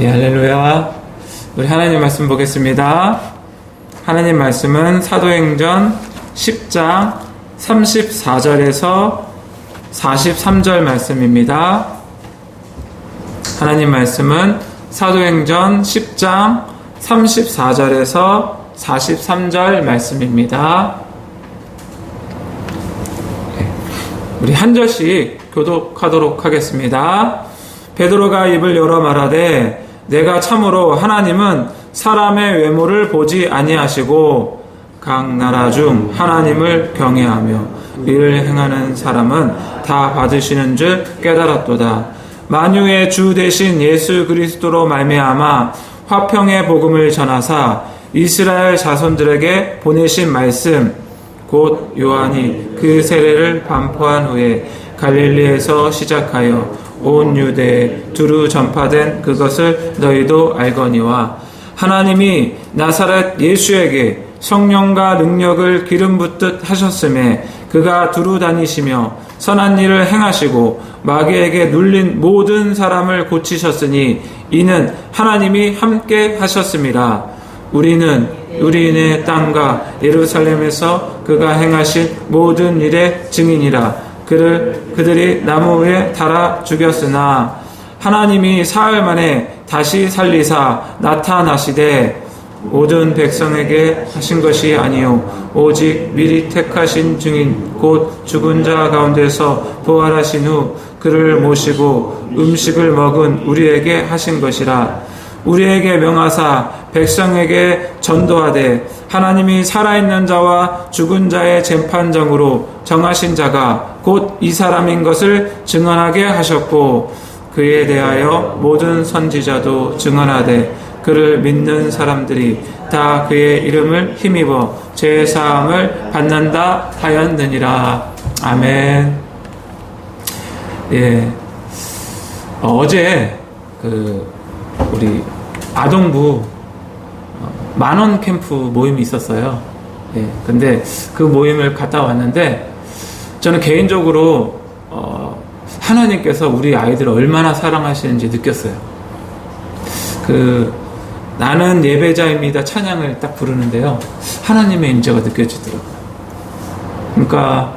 예, 할렐루야. 우리 하나님 말씀 보겠습니다. 하나님 말씀은 사도행전 10장 34절에서 43절 말씀입니다. 하나님 말씀은 사도행전 10장 34절에서 43절 말씀입니다. 예, 우리 한 절씩 교독하도록 하겠습니다. 베드로가 입을 열어 말하되 내가 참으로 하나님은 사람의 외모를 보지 아니하시고 각 나라 중 하나님을 경외하며 이를 행하는 사람은 다 받으시는 줄 깨달았도다. 만유의 주 대신 예수 그리스도로 말미암아 화평의 복음을 전하사 이스라엘 자손들에게 보내신 말씀 곧 요한이 그 세례를 반포한 후에 갈릴리에서 시작하여 온 유대에 두루 전파된 그것을 너희도 알거니와 하나님이 나사렛 예수에게 성령과 능력을 기름 붓듯 하셨음에 그가 두루 다니시며 선한 일을 행하시고 마귀에게 눌린 모든 사람을 고치셨으니 이는 하나님이 함께 하셨습니다. 우리는 우리인의 땅과 예루살렘에서 그가 행하신 모든 일의 증인이라. 그를 그들이 나무 위에 달아 죽였으나 하나님이 사흘 만에 다시 살리사 나타나시되 모든 백성에게 하신 것이 아니요 오직 미리 택하신 증인 곧 죽은 자 가운데서 부활하신 후 그를 모시고 음식을 먹은 우리에게 하신 것이라 우리에게 명하사 백성에게 전도하되 하나님이 살아있는 자와 죽은 자의 재판장으로 정하신 자가 곧 이 사람인 것을 증언하게 하셨고 그에 대하여 모든 선지자도 증언하되 그를 믿는 사람들이 다 그의 이름을 힘입어 죄 사함을 받는다 하였느니라 아멘. 예. 어, 어제 그 우리 아동부 어, 만원 캠프 모임이 있었어요. 예. 근데 그 모임을 갔다 왔는데 저는 개인적으로 어, 하나님께서 우리 아이들을 얼마나 사랑하시는지 느꼈어요. 그 나는 예배자입니다 찬양을 딱 부르는데요. 하나님의 임재가 느껴지더라고요. 그러니까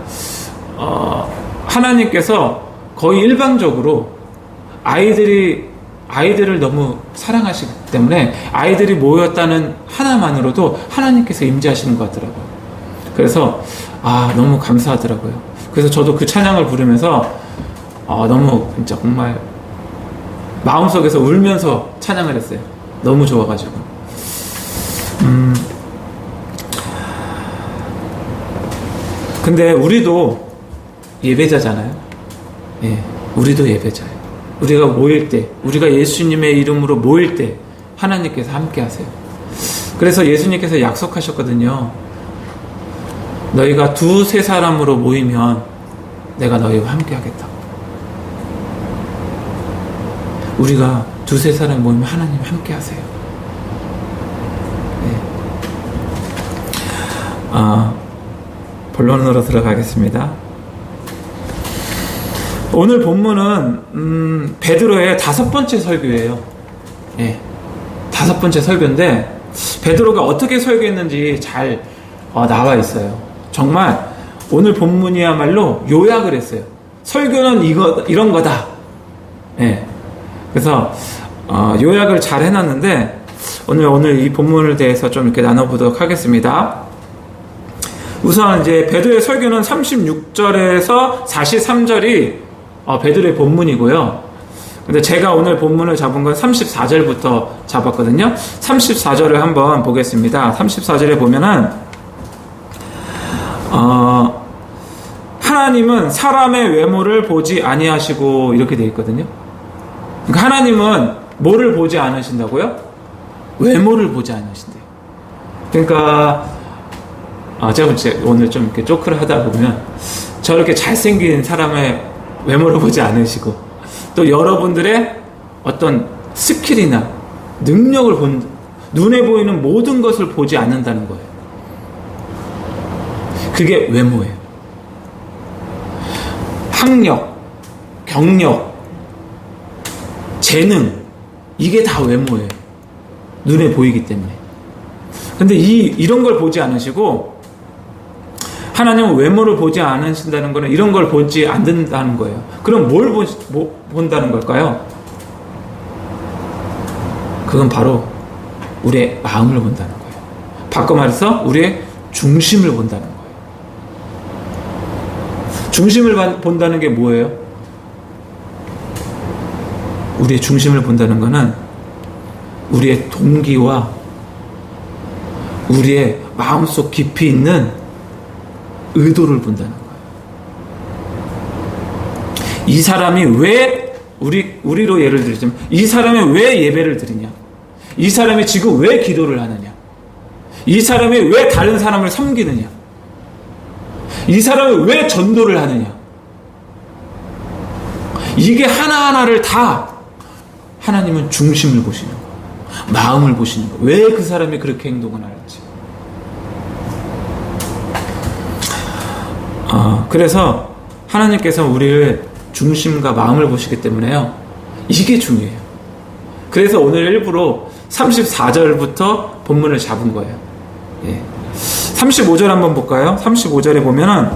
어, 하나님께서 거의 일방적으로 아이들이 아이들을 너무 사랑하시기 때문에 아이들이 모였다는 하나만으로도 하나님께서 임재하시는 것 같더라고요. 그래서 아 너무 감사하더라고요. 그래서 저도 그 찬양을 부르면서 아, 너무 진짜 정말 마음속에서 울면서 찬양을 했어요. 너무 좋아가지고. 음. 근데 우리도 예배자잖아요. 예, 우리도 예배자예요. 우리가 모일 때, 우리가 예수님의 이름으로 모일 때 하나님께서 함께 하세요. 그래서 예수님께서 약속하셨거든요. 너희가 두세 사람으로 모이면 내가 너희와 함께 하겠다. 우리가 두세 사람 모이면 하나님 함께 하세요. 네. 아, 본론으로 들어가겠습니다. 오늘 본문은 음, 베드로의 다섯 번째 설교예요. 예, 다섯 번째 설교인데 베드로가 어떻게 설교했는지 잘 어, 나와 있어요. 정말 오늘 본문이야말로 요약을 했어요. 설교는 이거 이런 거다. 예. 그래서 어, 요약을 잘 해놨는데 오늘 오늘 이 본문을 대해서 좀 이렇게 나눠보도록 하겠습니다. 우선 이제 베드로의 설교는 36절에서 43절이 어, 베드로의 본문이고요. 근데 제가 오늘 본문을 잡은 건 34절부터 잡았거든요. 34절을 한번 보겠습니다. 34절에 보면은 어, 하나님은 사람의 외모를 보지 아니하시고 이렇게 되어 있거든요. 그러니까 하나님은 뭐를 보지 않으신다고요? 외모를 보지 않으신대요. 그러니까 아, 제가 오늘 좀 이렇게 조크를 하다 보면 저렇게 잘생긴 사람의 외모를 보지 않으시고 또 여러분들의 어떤 스킬이나 능력을 본 눈에 보이는 모든 것을 보지 않는다는 거예요. 그게 외모예요. 학력, 경력, 재능 이게 다 외모예요. 눈에 보이기 때문에. 근데 이, 이런 걸 보지 않으시고, 하나님은 외모를 보지 않으신다는 거는 이런 걸 보지 않는다는 거예요. 그럼 뭘 보, 뭐, 본다는 걸까요? 그건 바로 우리의 마음을 본다는 거예요. 바꿔 말해서 우리의 중심을 본다는 거예요. 중심을 본다는 게 뭐예요? 우리의 중심을 본다는 것은 우리의 동기와 우리의 마음속 깊이 있는 의도를 본다는 거예요. 이 사람이 왜 우리 우리로 예를 들자면 이 사람이 왜 예배를 드리냐? 이 사람이 지금 왜 기도를 하느냐? 이 사람이 왜 다른 사람을 섬기느냐? 이 사람이 왜 전도를 하느냐? 이게 하나하나를 다 하나님은 중심을 보시는 거, 마음을 보시는 거. 왜그 사람이 그렇게 행동을 하는지. 어, 그래서 하나님께서 우리를 중심과 마음을 보시기 때문에요. 이게 중요해요. 그래서 오늘 일부러 34절부터 본문을 잡은 거예요. 예. 35절 한번 볼까요? 35절에 보면은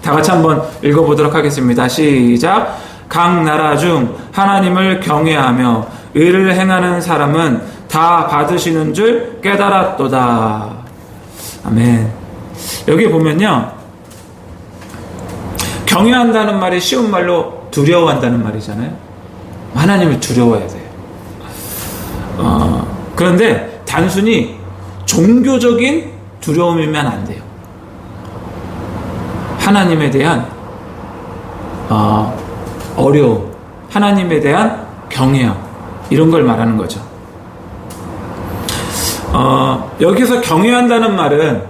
다 같이 한번 읽어보도록 하겠습니다. 시작. 각 나라 중 하나님을 경외하며 의를 행하는 사람은 다 받으시는 줄 깨달았도다. 아멘. 여기 보면요. 경외한다는 말이 쉬운 말로 두려워한다는 말이잖아요. 하나님을 두려워해야 돼요. 어, 그런데 단순히 종교적인 두려움이면 안 돼요. 하나님에 대한 어, 어려움, 하나님에 대한 경외함 이런 걸 말하는 거죠. 어, 여기서 경외한다는 말은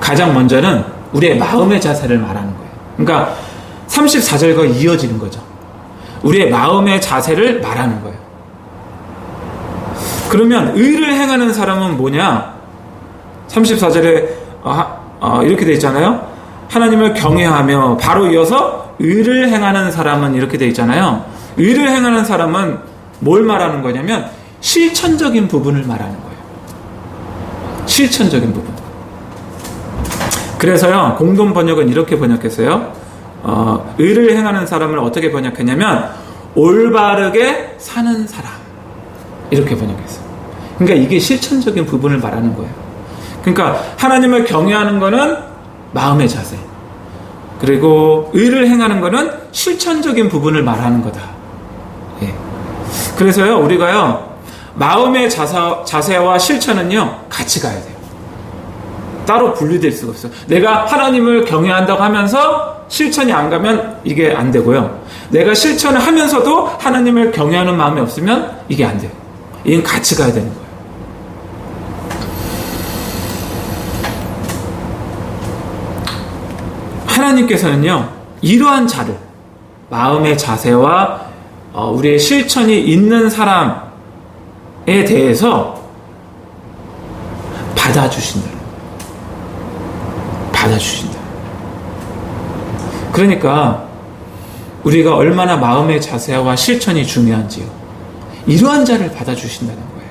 가장 먼저는 우리의 마음의 자세를 말하는 거예요. 그러니까 34절과 이어지는 거죠. 우리의 마음의 자세를 말하는 거예요. 그러면 의를 행하는 사람은 뭐냐? 34절에 어, 어, 이렇게 돼 있잖아요. 하나님을 경외하며 바로 이어서 의를 행하는 사람은 이렇게 돼 있잖아요. 의를 행하는 사람은 뭘 말하는 거냐면 실천적인 부분을 말하는 거예요. 실천적인 부분. 그래서요, 공동 번역은 이렇게 번역했어요. 어, 의를 행하는 사람을 어떻게 번역했냐면, 올바르게 사는 사람. 이렇게 번역했어요. 그러니까 이게 실천적인 부분을 말하는 거예요. 그러니까 하나님을 경외하는 거는 마음의 자세. 그리고 의를 행하는 거는 실천적인 부분을 말하는 거다. 예. 그래서요, 우리가요, 마음의 자세, 자세와 실천은요, 같이 가야 돼요. 따로 분리될 수가 없어요. 내가 하나님을 경외한다고 하면서 실천이 안 가면 이게 안 되고요. 내가 실천을 하면서도 하나님을 경외하는 마음이 없으면 이게 안 돼요. 이건 같이 가야 되는 거예요. 하나님께서는요, 이러한 자를, 마음의 자세와 어, 우리의 실천이 있는 사람에 대해서 받아주신다. 받아주신다. 그러니까 우리가 얼마나 마음의 자세와 실천이 중요한지요. 이러한 자를 받아주신다는 거예요.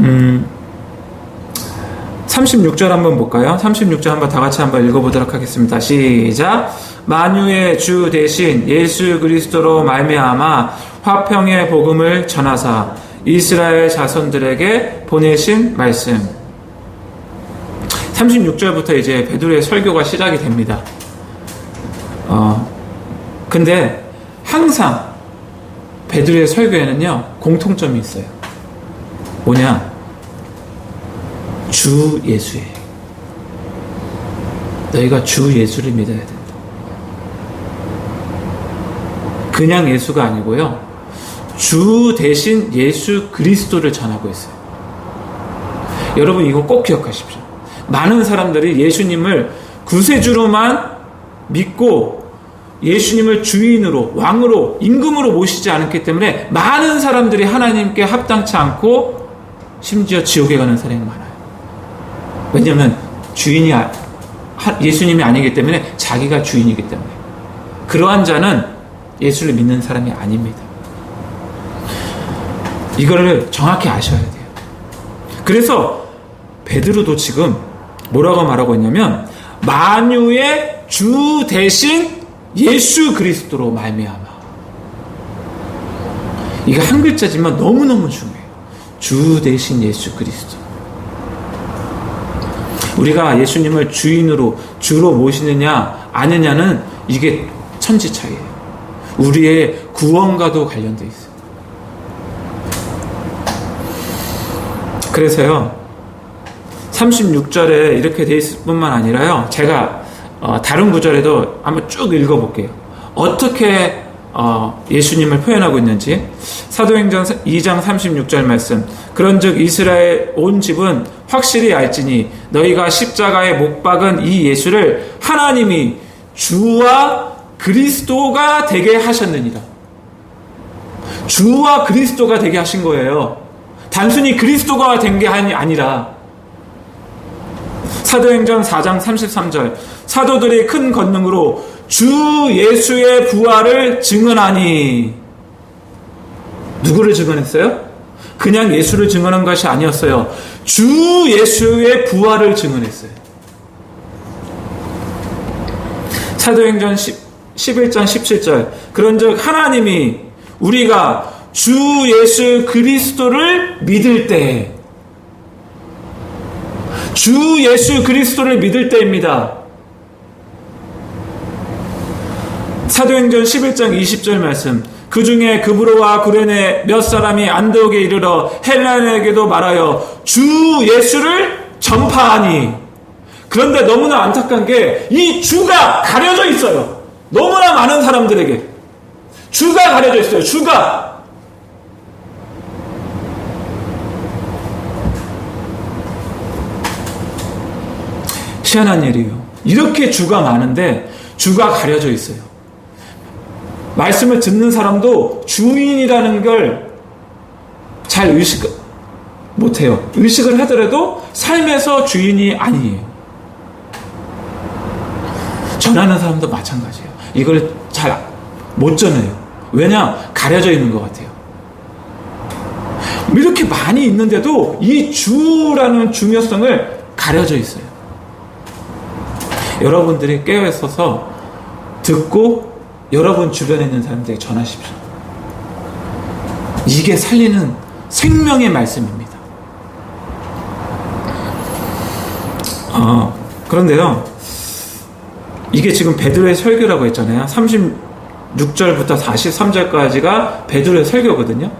음, 36절 한번 볼까요? 36절 한번 다 같이 한번 읽어보도록 하겠습니다. 시작. 만유의 주 대신 예수 그리스도로 말미암아 화평의 복음을 전하사 이스라엘 자손들에게 보내신 말씀. 36절부터 이제 베드로의 설교가 시작이 됩니다. 어, 근데 항상 베드로의 설교에는요 공통점이 있어요. 뭐냐? 주 예수예요. 너희가 주 예수를 믿어야 된다. 그냥 예수가 아니고요. 주 대신 예수 그리스도를 전하고 있어요. 여러분 이거 꼭 기억하십시오. 많은 사람들이 예수님을 구세주로만 믿고 예수님을 주인으로 왕으로 임금으로 모시지 않았기 때문에 많은 사람들이 하나님께 합당치 않고 심지어 지옥에 가는 사람이 많아요. 왜냐하면 주인이 예수님이 아니기 때문에 자기가 주인이기 때문에 그러한 자는 예수를 믿는 사람이 아닙니다. 이거를 정확히 아셔야 돼요. 그래서 베드로도 지금 뭐라고 말하고 있냐면 만유의 주 대신 예수 그리스도로 말미암아. 이게 한 글자지만 너무너무 중요해요. 주 대신 예수 그리스도. 우리가 예수님을 주인으로 주로 모시느냐 아느냐는 이게 천지 차이예요. 우리의 구원과도 관련돼 있어요. 그래서요. 36절에 이렇게 돼 있을 뿐만 아니라요. 제가 어, 다른 구절에도 한번 쭉 읽어볼게요. 어떻게 어, 예수님을 표현하고 있는지 사도행전 2장 36절 말씀 그런즉 이스라엘 온 집은 확실히 알지니 너희가 십자가에 못 박은 이 예수를 하나님이 주와 그리스도가 되게 하셨느니라. 주와 그리스도가 되게 하신 거예요. 단순히 그리스도가 된 게 아니라 사도행전 4장 33절 사도들이 큰 권능으로 주 예수의 부활을 증언하니 누구를 증언했어요? 그냥 예수를 증언한 것이 아니었어요. 주 예수의 부활을 증언했어요. 사도행전 10, 11장 17절 그런즉 하나님이 우리가 주 예수 그리스도를 믿을 때, 주 예수 그리스도를 믿을 때입니다. 사도행전 11장 20절 말씀. 그 중에 그브로와 구레네 몇 사람이 안드옥에 이르러 헬라에게도 말하여 주 예수를 전파하니. 그런데 너무나 안타까운 게 이 주가 가려져 있어요. 너무나 많은 사람들에게. 주가 가려져 있어요. 주가. 희한한 일이에요. 이렇게 주가 많은데 주가 가려져 있어요. 말씀을 듣는 사람도 주인이라는 걸 잘 의식 못해요. 의식을 하더라도 삶에서 주인이 아니에요. 전하는 사람도 마찬가지예요. 이걸 잘 못 전해요. 왜냐? 가려져 있는 것 같아요. 이렇게 많이 있는데도 이 주라는 중요성을 가려져 있어요. 여러분들이 깨어 있어서 듣고 여러분 주변에 있는 사람들에게 전하십시오. 이게 살리는 생명의 말씀입니다. 어, 그런데요, 이게 지금 베드로의 설교라고 했잖아요. 36절부터 43절까지가 베드로의 설교거든요.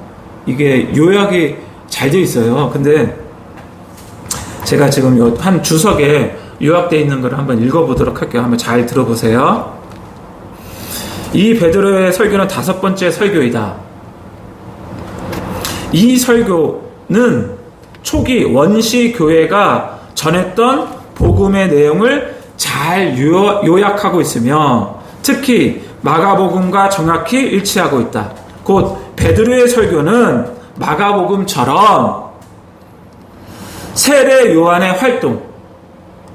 이게 요약이 잘 돼 있어요. 근데 제가 지금 한 주석에 요약되어 있는 걸 한번 읽어보도록 할게요. 한번 잘 들어보세요. 이 베드로의 설교는 다섯 번째 설교이다. 이 설교는 초기 원시 교회가 전했던 복음의 내용을 잘 요약하고 있으며 특히 마가복음과 정확히 일치하고 있다. 곧 베드로의 설교는 마가복음처럼 세례 요한의 활동,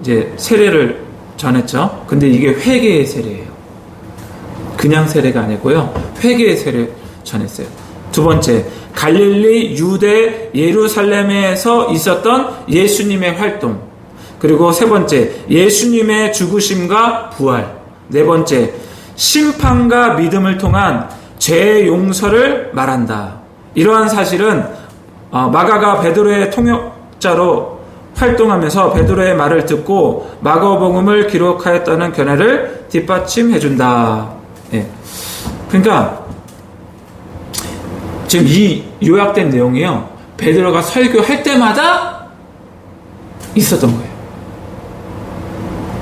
이제 세례를 전했죠. 근데 이게 회개의 세례예요. 그냥 세례가 아니고요. 회개의 세례 전했어요. 두 번째, 갈릴리, 유대, 예루살렘에서 있었던 예수님의 활동. 그리고 세 번째, 예수님의 죽으심과 부활. 네 번째, 심판과 믿음을 통한 죄 용서를 말한다. 이러한 사실은 어, 마가가 베드로의 통역자로 활동하면서 베드로의 말을 듣고 마가복음을 기록하였다는 견해를 뒷받침해 준다. 예. 그러니까 지금 이 요약된 내용이요. 베드로가 설교할 때마다 있었던 거예요.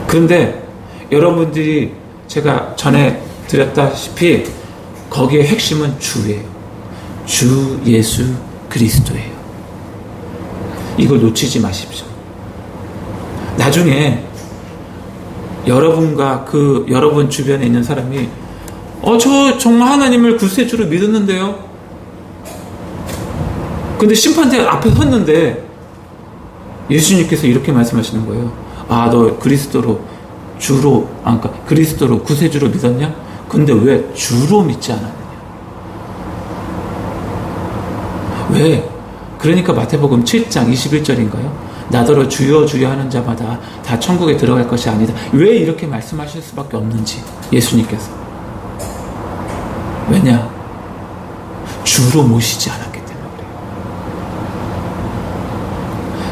그런데 여러분들이 제가 전에 드렸다시피 거기에 핵심은 주예요. 주 예수 그리스도예요. 이걸 놓치지 마십시오. 나중에 여러분과 그 여러분 주변에 있는 사람이 어, 저 정말 하나님을 구세주로 믿었는데요. 근데 심판대 앞에 섰는데 예수님께서 이렇게 말씀하시는 거예요. 아, 너 그리스도로 주로, 아, 그러니까 그리스도로 구세주로 믿었냐? 근데 왜 주로 믿지 않았느냐? 왜? 그러니까 마태복음 7장 21절인가요? 나더러 주여 주여 하는 자마다 다 천국에 들어갈 것이 아니다. 왜 이렇게 말씀하실 수밖에 없는지 예수님께서 왜냐? 주로 모시지 않았기 때문에.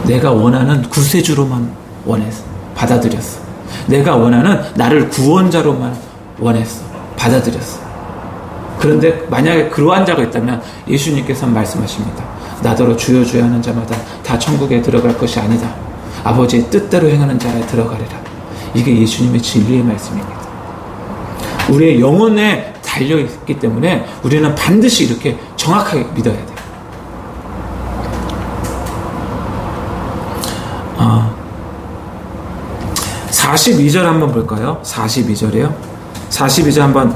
내가 원하는 구세주로만 원했어. 받아들였어. 내가 원하는 나를 구원자로만 원했어. 받아들였어. 그런데 만약에 그러한 자가 있다면 예수님께서 말씀하십니다. 나더러 주여 주여 하는 자마다 다 천국에 들어갈 것이 아니다. 아버지의 뜻대로 행하는 자에 들어가리라. 이게 예수님의 진리의 말씀입니다. 우리의 영혼에 달려있기 때문에 우리는 반드시 이렇게 정확하게 믿어야 돼요. 아, 42절 한번 볼까요? 42절이요. 42절 한번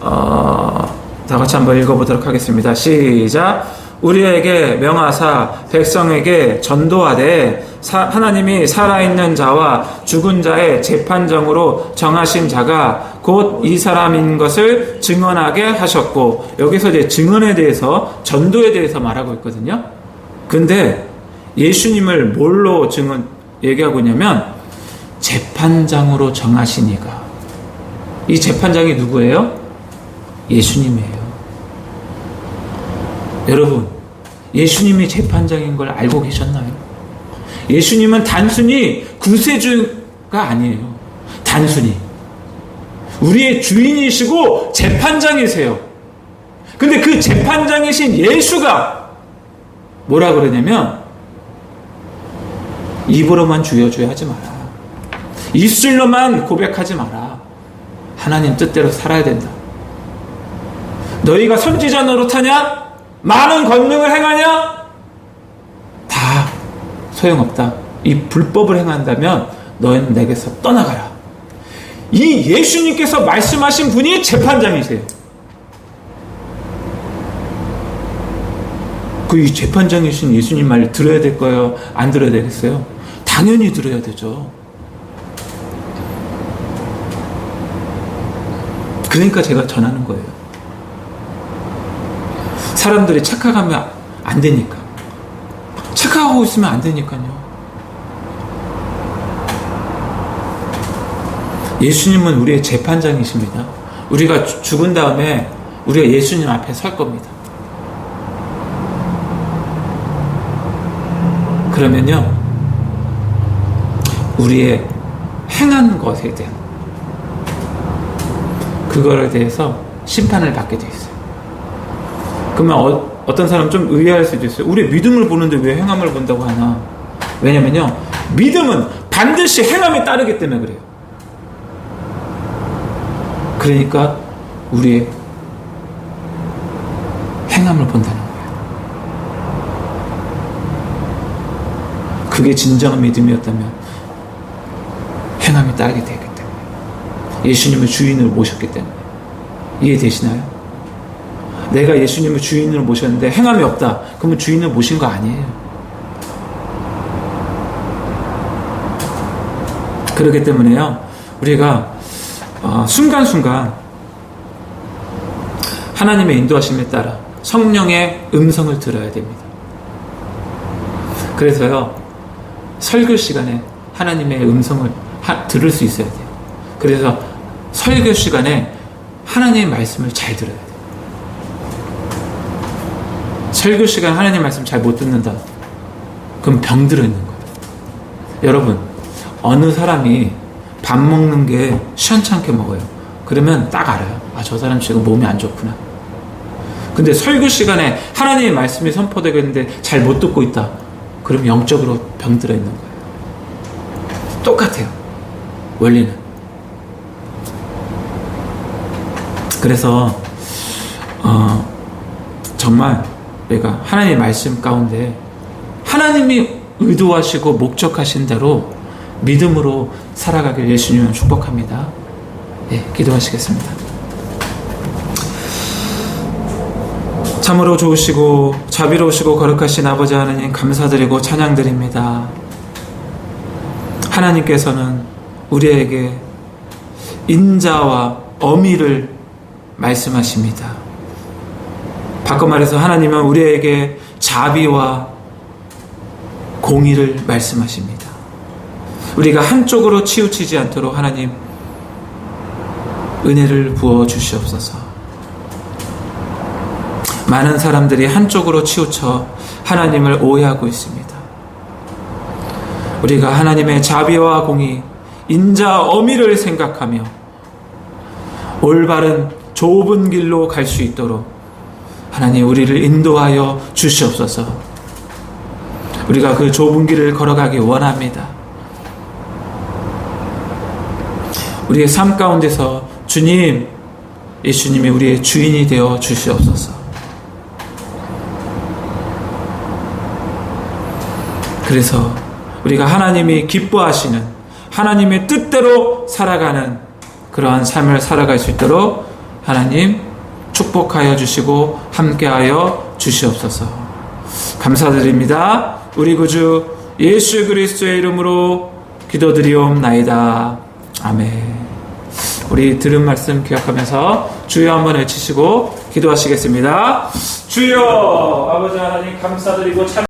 어, 다 같이 한번 읽어보도록 하겠습니다. 시작. 우리에게 명하사 백성에게 전도하되 사, 하나님이 살아있는 자와 죽은 자의 재판정으로 정하신 자가 곧 이 사람인 것을 증언하게 하셨고 여기서 이제 증언에 대해서 전도에 대해서 말하고 있거든요. 근데 예수님을 뭘로 증언 얘기하고 있냐면 재판장으로 정하시니가 이 재판장이 누구예요? 예수님이에요. 여러분, 예수님이 재판장인 걸 알고 계셨나요? 예수님은 단순히 구세주가 아니에요. 단순히. 우리의 주인이시고 재판장이세요. 근데 그 재판장이신 예수가 뭐라 그러냐면 입으로만 주여 주여 하지 마라. 입술로만 고백하지 마라. 하나님 뜻대로 살아야 된다. 너희가 선지자 노릇하냐? 많은 권능을 행하냐? 다 소용없다. 이 불법을 행한다면 너희는 내게서 떠나가라. 이 예수님께서 말씀하신 분이 재판장이세요. 그이 재판장이신 예수님 말 들어야 될 거예요? 안 들어야 되겠어요? 당연히 들어야 되죠. 그러니까 제가 전하는 거예요. 사람들이 착각하면 안 되니까. 착각하고 있으면 안 되니까요. 예수님은 우리의 재판장이십니다. 우리가 죽은 다음에 우리가 예수님 앞에 설 겁니다. 그러면요, 우리의 행한 것에 대한 그거에 대해서 심판을 받게 돼 있어요. 그러면 어, 어떤 사람 좀 의아할 수도 있어요. 우리 믿음을 보는데 왜 행함을 본다고 하나? 왜냐면요, 믿음은 반드시 행함이 따르기 때문에 그래요. 그러니까 우리의 행함을 본다는 거예요. 그게 진정한 믿음이었다면 행함이 따르게 되기 때문에 예수님을 주인으로 모셨기 때문에 이해되시나요? 내가 예수님을 주인으로 모셨는데 행함이 없다. 그러면 주인을 모신 거 아니에요. 그렇기 때문에요. 우리가 어, 순간순간 하나님의 인도하심에 따라 성령의 음성을 들어야 됩니다. 그래서요, 설교 시간에 하나님의 음성을 하, 들을 수 있어야 돼요. 그래서 설교 시간에 하나님의 말씀을 잘 들어야 돼요. 설교 시간 하나님 말씀 잘 못 듣는다. 그럼 병 들어 있는 거예요. 여러분, 어느 사람이 밥 먹는 게 시원찮게 먹어요. 그러면 딱 알아요. 아, 저 사람 지금 몸이 안 좋구나. 근데 설교 시간에 하나님의 말씀이 선포되고 있는데 잘 못 듣고 있다. 그럼 영적으로 병들어 있는 거예요. 똑같아요. 원리는. 그래서, 어, 정말 우리가 하나님의 말씀 가운데 하나님이 의도하시고 목적하신 대로 믿음으로 살아가길 예수님은 축복합니다. 예, 기도하시겠습니다. 참으로 좋으시고 자비로우시고 거룩하신 아버지 하나님 감사드리고 찬양드립니다. 하나님께서는 우리에게 인자와 어미를 말씀하십니다. 바꿔 말해서 하나님은 우리에게 자비와 공의를 말씀하십니다. 우리가 한쪽으로 치우치지 않도록 하나님 은혜를 부어 주시옵소서. 많은 사람들이 한쪽으로 치우쳐 하나님을 오해하고 있습니다. 우리가 하나님의 자비와 공의, 인자 어미를 생각하며 올바른 좁은 길로 갈 수 있도록 하나님 우리를 인도하여 주시옵소서. 우리가 그 좁은 길을 걸어가기 원합니다. 우리의 삶 가운데서 주님, 예수님이 우리의 주인이 되어 주시옵소서. 그래서 우리가 하나님이 기뻐하시는 하나님의 뜻대로 살아가는 그러한 삶을 살아갈 수 있도록 하나님 축복하여 주시고 함께하여 주시옵소서. 감사드립니다. 우리 구주 예수 그리스도의 이름으로 기도드리옵나이다. 아멘. 우리 들은 말씀 기억하면서 주여 한번 외치시고 기도하시겠습니다. 주여 아버지 하나님 감사드리고 참